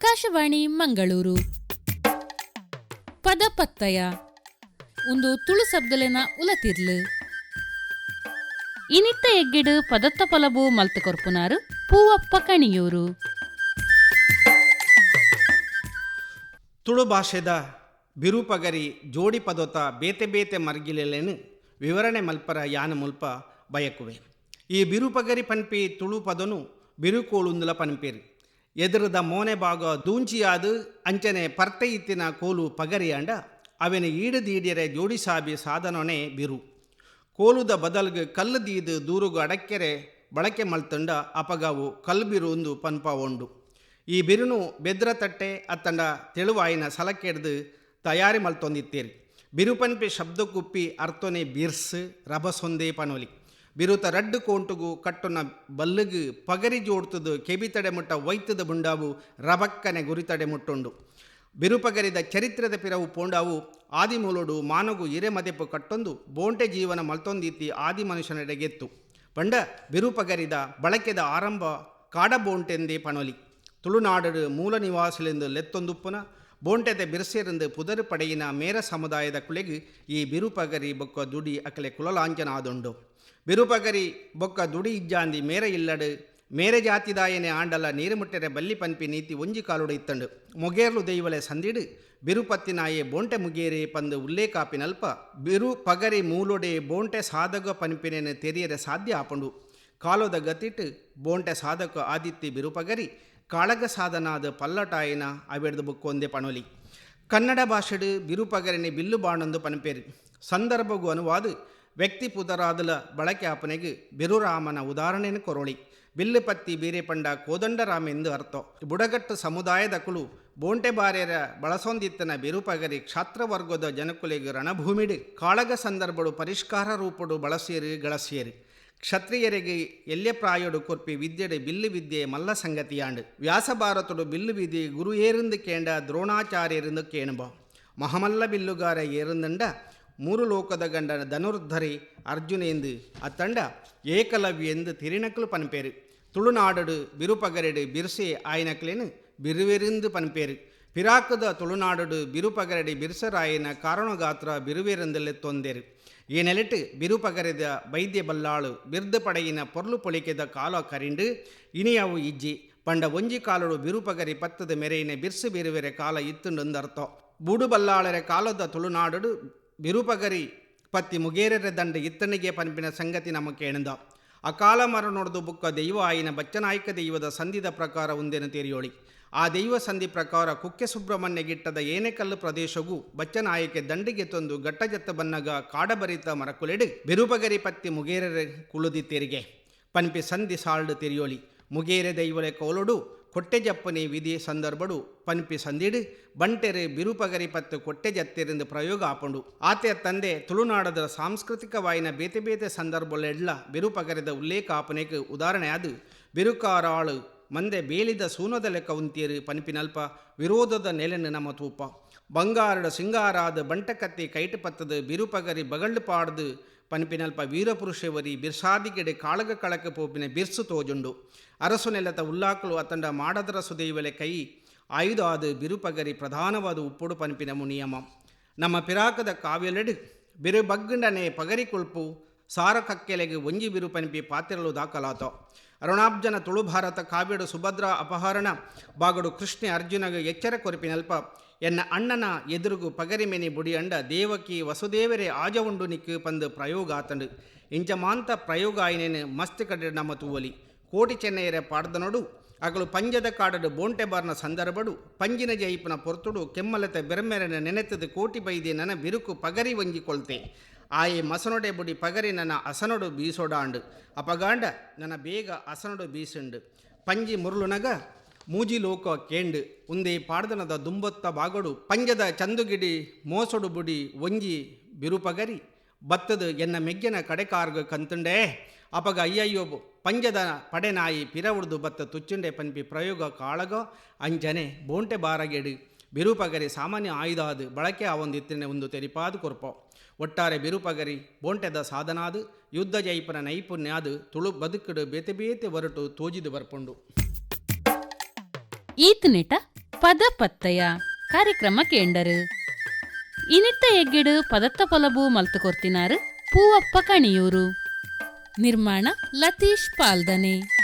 ಆಕಾಶವಾಣಿ ಮಂಗಳೂರು. ಪದಪತ್ತಯ ಒಂದು ತುಳು ಶಬ್ದಲೆನ ಉಲತಿರ್ಲು. ಇನಿತ್ತ ಎಗ್ಗಿಡು ಪದತ್ತ ಪಲಬು ಮಲ್ತು ಕೊರ್ಪುನಾರು ಪೂವಪ್ಪ ಕಣಿಯೂರು. ತುಳು ಭಾಷೆದ ಬಿರುಪಗರಿ ಜೋಡಿ ಪದೋತ ಬೇತೆ ಬೇತೆ ಮರ್ಗಿಲೆಲೆನು ವಿವರಣೆ ಮಲ್ಪರ ಯಾನ ಮುಲ್ಪ ಬಯಕುವೆ. ಈ ಬಿರುಪಗರಿ ಪನ್ಪಿ ತುಳು ಪದನು ಬಿರುಕೋಳುಂದುಲ ಪನ್ಪೇರು. ಎದುರದ ಮೋನೆ ಭಾಗ ದೂಂಚಿಯಾದು ಅಂಚನೆ ಪರ್ತೆ ಇತ್ತಿನ ಕೋಲು ಪಗರಿ ಅವನ ಜೋಡಿ ಸಾಬಿ ಸಾಧನೊನೆ ಬಿರು. ಕೋಲುದ ಬದಲ್ಗೆ ಕಲ್ಲು ದೀದು ದೂರುಗು ಅಡಕ್ಕೆರೆ ಬಳಕೆ ಮಲ್ತಂಡ ಅಪಗಾವು ಕಲ್ಬಿರು ಒಂದು ಪನ್ಪ ಉಂಡು ಈ ಬಿರುನು ಬೆದ್ರ ತಟ್ಟೆ ಅತ್ತಂಡ ತೆಳುವಾಯಿನ ಸಲಕೆಡ್ದು ತಯಾರಿ ಮಲ್ತೊಂದಿತ್ತೀರಿ. ಬಿರುಪನ್ಪಿ ಶಬ್ದ ಕುಪ್ಪಿ ಅರ್ತೊನೆ ಬಿರ್ಸ್, ರಭಸೊಂದೇ ಪನೋಲಿ. ಬಿರುತ ರಡ್ಡು ಕೋಂಟುಗು ಕಟ್ಟುನ ಬಲ್ಲುಗು ಪಗರಿ ಜೋಡ್ತದು ಕೆಬಿತಡೆ ಮುಟ್ಟ ವೈತದ ಬುಂಡಾವು ರಬಕ್ಕನೆ ಗುರಿತಡೆ ಮುಟ್ಟುಂಡು ಬಿರುಪಗರಿದ ಚರಿತ್ರದ ಪಿರವು ಪೋಂಡಾವು ಆದಿಮೂಲುಡು ಮಾನಗು ಹಿರೆಮದೆಪ್ಪು ಕಟ್ಟೊಂದು ಬೋಂಟೆ ಜೀವನ ಮಲ್ತೊಂದಿತ್ತಿ ಆದಿ ಮನುಷ್ಯನೆಡೆಗೆತ್ತು ಪಂಡ ಬಿರುಪಗರಿದ ಬಳಕೆದ ಆರಂಭ ಕಾಡಬೋಂಟೆಂದೇ ಪಣೊಲಿ. ತುಳುನಾಡು ಮೂಲ ನಿವಾಸಲೆಂದು ಲೆತ್ತೊಂದುಪ್ಪುನ ಬೋಂಟೆದ ಬಿರ್ಸೆರೆಂದು ಪುದರು ಪಡೆಯಿನ ಮೇರ ಸಮುದಾಯದ ಕುಳೆಗು ಈ ಬಿರುಪಗರಿ ಬೊಕ್ಕ ದುಡಿ ಅಕಲೆ ಕುಲಲಾಂಚನಾದುಂಡು ಬಿರುಪಗರಿ ಬೊಕ್ಕ ದುಡಿ ಇಜ್ಜಾಂದಿ ಮೇರ ಇಲ್ಲಡು, ಮೇರೆ ಜಾತಿದಾಯನೆ ಆಂಡಲ ನೀರು ಮುಟ್ಟೆರೆ ಬಲ್ಲಿ ಪನ್ಪಿ ನೀತಿ ಒಂಜಿ ಕಾಲುಡು ಇತ್ತಂಡು. ಮೊಗೇರ್ಲು ದೈವಲೆ ಸಂದಿಡು ಬಿರುಪತ್ತಿನಾಯೆ ಬೋಂಟೆ ಮುಗೇರೆ ಪಂದು ಉಲ್ಲೇಖಾಪಿನಲ್ಪ ಬಿರು ಪಗರಿ ಮೂಲೊಡೆ ಬೋಂಟೆ ಸಾಧಕ ಪನ್ಪಿನೇನು ತೆರಿಯರೆ ಸಾಧ್ಯ ಆಪಂಡು. ಕಾಲೋದ ಗತಿಟ್ಟು ಬೋಂಟೆ ಸಾಧಕ ಆದಿತ್ಯ ಬಿರುಪಗರಿ, ಕಾಳಗ ಸಾಧನಾದ ಪಲ್ಲಟಾಯಿನ ಅವೆಡ್ದು ಬುಕ್ಕೊಂದೆ ಪಣೊಲಿ. ಕನ್ನಡ ಭಾಷೆಡು ಬಿರುಪಗರಿನೆ ಬಿಲ್ಲು ಬಾಣೊಂದು ಪನ್ಪೇರು. ಸಂದರ್ಭಗೂ ಅನುವಾದ ವ್ಯಕ್ತಿ ಪುದರಾದಲ ಬಳಕ್ಯಾಪನೆಗೆ ಬಿರುರಾಮನ ಉದಾಹರಣೆಯನ್ನು ಕೊರೊಳಿ. ಬಿಲ್ಲುಪತ್ತಿ ಬೀರೆಪಂಡ ಕೋದಂಡರಾಮೆಂದು ಅರ್ಥ. ಬುಡಗಟ್ಟು ಸಮುದಾಯದ ಕುಳು ಬೋಂಟೆಬಾರ್ಯರ ಬಳಸೊಂದಿತ್ತನ ಬಿರುಪಗರಿ ಕ್ಷಾತ್ರವರ್ಗದ ಜನಕುಲೆಗೆ ರಣಭೂಮಿಡು ಕಾಳಗ ಸಂದರ್ಭಡು ಪರಿಷ್ಕಾರ ರೂಪಡು ಬಳಸೇರಿ ಗಳಸೇರಿ ಕ್ಷತ್ರಿಯರಿಗೆ ಪ್ರಾಯುಡು ಕುರ್ಪಿ ಕೊರ್ಪಿ ವಿದ್ಯೆಡೆ ಬಿಲ್ಲು ವಿದ್ಯೆ ಮಲ್ಲ ಸಂಗತಿಯಾಂಡು. ವ್ಯಾಸಭಾರತಡು ಬಿಲ್ಲು ವಿದ್ಯೆ ಗುರು ಏರಿಂದು ಕೇಂಡ ದ್ರೋಣಾಚಾರ್ಯರಿಂದು ಕೇಣಬ. ಮಹಮಲ್ಲ ಬಿಲ್ಲುಗಾರ ಏರಿಂದಂಡ ಮೂರು ಲೋಕದ ಗಂಡ ಧನುರ್ಧರಿ ಅತ್ತಂಡ ಏಕಲವ್ಯ ಎಂದು ತಿರಿನಕಲು ಪನ್ಪೇರು. ತುಳುನಾಡಡು ಬಿರುಪಗರೆಡು ಬಿರ್ಸೆ ಆಯ್ನಕ್ಲೇನು ಬಿರುವೆರಿಂದ ಪನ್ಪೇರು. ಪಿರಾಕದ ತುಳುನಾಡಡು ಬಿರುಪಗರಡಿ ಬಿರ್ಸರಾಯನ ಕಾರಣಗಾತ್ರ ಬಿರುವೆರಿಂದಲೇ ತೊಂದೇರು. ಈ ನೆಲೆಟ್ಟು ಬಿರುಪಗರೆದ ವೈದ್ಯ ಬಲ್ಲಾಳು ಬಿರ್ದು ಪಡೆಯಿನ ಪೊರ್ಲು ಪೊಳಿಕೆದ ಕಾಲ ಕರಿಂಡು, ಇನಿಯವು ಇಜ್ಜಿ, ಪಂಡ ಒಂಜಿ ಕಾಲಡು ಬಿರುಪಗರಿ ಪತ್ತದ ಮೆರೆಯಿನ ಬಿರ್ಸು ಬಿರುವೆರೆ ಕಾಲ ಇತ್ತುಂಡೊಂದರ್ಥ ಬೂಡು ಬಲ್ಲಾಳರೆ ಕಾಲದ ತುಳುನಾಡಡು ಬಿರುಪಗರಿ ಪತ್ತಿ ಮುಗೇರರ ದಂಡ ಇತ್ತನಿಗೆ ಪನ್ಪಿನ ಸಂಗತಿ ನಮ್ಮ ಕೇಳಿದ ಅಕಾಲ ನೋಡಿದು ಬುಕ್ಕ ದೈವ ಆಯಿನ ಬಚ್ಚನಾಯ್ಕ ದೈವದ ಸಂಧಿದ ಪ್ರಕಾರ ಒಂದೇನು ತೆರಿಯೋಳಿ. ಆ ದೈವ ಸಂಧಿ ಪ್ರಕಾರ ಕುಕ್ಕೆ ಸುಬ್ರಹ್ಮಣ್ಯ ಗಿಟ್ಟದ ಏನೆಕಲ್ಲು ಪ್ರದೇಶಗೂ ಬಚ್ಚನಾಯಕೆ ದಂಡಿಗೆ ತಂದು ಗಟ್ಟಜತ್ತ ಬನ್ನಗ ಕಾಡಬರಿತ ಮರಕುಲೆಡು ಬಿರುಪಗರಿ ಪತ್ತಿ ಮುಗೇರರೆ ಕುಳುದಿ ತೆರಿಗೆ. ಪನ್ಪಿ ಸಂಧಿ ಸಾಲ್ಡು ತೆರಿಯೋಳಿ. ಮುಗೇರೆ ದೈವಲೆ ಕೋಲೊಡು ಕೊಟ್ಟೆ ಜಪ್ಪನಿ ವಿಧಿ ಸಂದರ್ಭಡು ಪನ್ಪಿ ಸಂದಿಡು, ಬಂಟೆರೆ ಬಿರುಪಗರಿ ಪತ್ತು ಕೊಟ್ಟೆ ಜತ್ತೆರೆಂದು ಪ್ರಯೋಗ ಆಪಂಡು. ಆತೆಯ ತಂದೆ ತುಳುನಾಡದ ಸಾಂಸ್ಕೃತಿಕ ವಾಯಿನ ಬೇತೆ ಬೇತೆ ಸಂದರ್ಭಗಳೆಡ್ಲ ಬಿರುಪಗರಿದ ಉಲ್ಲೇಖ ಆಪನೆಗೆ ಉದಾಹರಣೆ ಅದು ಬಿರುಕಾರಾಳು ಮಂದೆ ಬೇಲಿದ ಸೂನದ ಲೆಕ್ಕ ಉಂತಿಯರು ಪನ್ಪಿನಲ್ಪ, ವಿರೋಧದ ನೆಲೆನ ನಮ್ಮ ತೂಪ ಬಂಗಾರಡ ಸಿಂಗಾರಾದ ಬಂಟಕತ್ತಿ ಕೈಟು ಪತ್ತದ ಬಿರುಪಗರಿ ಬಗಳ್ಳು ಪಾಡ್ದು ಪನ್ಪಿನಲ್ಪ ವೀರಪುರುಷವರಿ ಬಿರ್ಸಾದಿಗೆಡೆ ಕಾಳಗ ಕಳಕ ಪೋಪಿನ ಬಿರ್ಸು ತೋಜುಂಡು ಅರಸು ನೆಲತ ಉಲ್ಲಾಕಲು ಅತಂಡ ಮಾಡದರ ಸುದೈವಲೆ ಕೈ ಆಯುಧ ಆದು ಬಿರುಪಗರಿ ಪ್ರಧಾನವಾದ ಉಪ್ಪುಡು ಪನ್ಪಿನ ಮುನಿಯಮ ನಮ್ಮ ಪಿರಾಕದ ಕಾವ್ಯಲೆಡು ಬಿರು ಬಗ್ಗಂಡನೆ ಪಗರಿ ಕುಳ್ಪು ಸಾರ ಕಕ್ಕೆಲೆಗೆ ಒಂಜಿ ಬಿರುಪನಿಪಿ ಪಾತ್ರಲು ದಾಖಲಾತ. ಅರುಣಾಬ್ಜನ ತುಳು ಭಾರತ ಕಾವ್ಯಡು ಸುಭದ್ರ ಅಪಹರಣ, ಬಾಗಡು ಕೃಷ್ಣ ಅರ್ಜುನಗೆ ಎಚ್ಚರ ಕೊರಪಿನಲ್ಪ ಎನ್ನ ಅಣ್ಣನ ಎದುರುಗು ಪಗರಿಮೆನಿ ಬುಡಿಯಂಡ ದೇವಕಿ ವಸುದೇವರೇ ಆಜ ಉಂಡು ನಿಕ್ಕು ಪಂದು ಪ್ರಯೋಗ ಆತಂಡು. ಇಂಚ ಮಾಂತ ಪ್ರಯೋಗ ಆಯ್ನೇನು ಮಸ್ತ್ ಕಡೆ ನಮ್ಮ ತೂವಲಿ. ಕೋಟಿ ಚೆನ್ನೈಯರ ಪಾಡ್ದನೊಡು ಅಗಳು ಪಂಜದ ಕಾಡಡು ಬೋಂಟೆ ಬಾರ್ನ ಸಂದರ್ಭಡು. ಪಂಜಿನ ಜೈಪನ ಪೊರ್ತುಡು ಕೆಮ್ಮಲತ ಬೆರಮೆರನ ನೆನೆತದು ಕೋಟಿ ಬೈದೆ ನನ ಬಿರುಕು ಪಗರಿ ವಂಜಿಕೊಳ್ತೆ ಆಯೆ ಮಸನೊಡೆ ಬುಡಿ ಪಗರಿ ನನ್ನ ಅಸನೊಡು ಬೀಸೋಡಾಂಡು. ಅಪಗಾಂಡ, ನನ್ನ ಬೇಗ ಅಸನೊಡು ಬೀಸುಂಡು. ಪಂಜಿ ಮುರುಳುನಗ, ಮೂಜಿ ಲೋಕ ಕೇಂಡು. ಉಂದೆ ಪಾಡ್ದನದ ದುಂಬೊತ್ತ ಬಾಗಡು ಪಂಜದ ಚಂದುಗಿಡಿ ಮೋಸೊಡು ಬುಡಿ ಒಂಜಿ ಬಿರುಪಗರಿ. ಬತ್ತದು ಎನ್ನ ಮೆಗ್ಗೆನ ಕಡೆಕಾರ್ಗ ಕಂತುಂಡೇ. ಅಪಗ ಅಯ್ಯಯ್ಯೋ ಪಂಜದ ಪಡೆನಾಯಿ ಪಿರವುಡ್ದು ಬತ್ತ ತುಚ್ಚುಂಡೆ ಪನ್ಪಿ ಪ್ರಯೋಗ ಕಾಳಗ, ಅಂಜನೆ ಬೋಂಟೆ ಬಾರಗೆಡು. ಬಿರುಪಗರಿ ಸಾಮಾನ್ಯ ಆಯುಧ ಅದು. ಬಳಕೆ ಆ ಒಂದು ತೆರಿಪಾದು ಕೊರ್ಪ. ಒಟ್ಟಾರೆ ಬಿರುಪಗರಿ ಬೋಂಟೆದ ಸಾಧನಾದು, ಯುದ್ಧ ಜೈಪನ ನೈಪುಣ್ಯ ಅದು, ತುಳು ಬದುಕಿಡು ಬೇತೆ ಬೇತೆ ಹೊರಟು ತೋಜಿದು ಬರ್ಪುಂಡು. ಈತ್ ಪದ ಪತ್ತಯ ಕಾರ್ಯಕ್ರಮ ಕೇಂಡರು. ಇನಿತ್ತ ಎಗ್ಗಿಡು ಪದತ್ತ ಪೊಲಬು ಮಲ್ತು ಕೊರ್ತಿನಾರು ಪೂವಪ್ಪ ಕಣಿಯೂರು. ನಿರ್ಮಾಣ ಲತೀಶ್ ಪಾಲ್ದನೆ.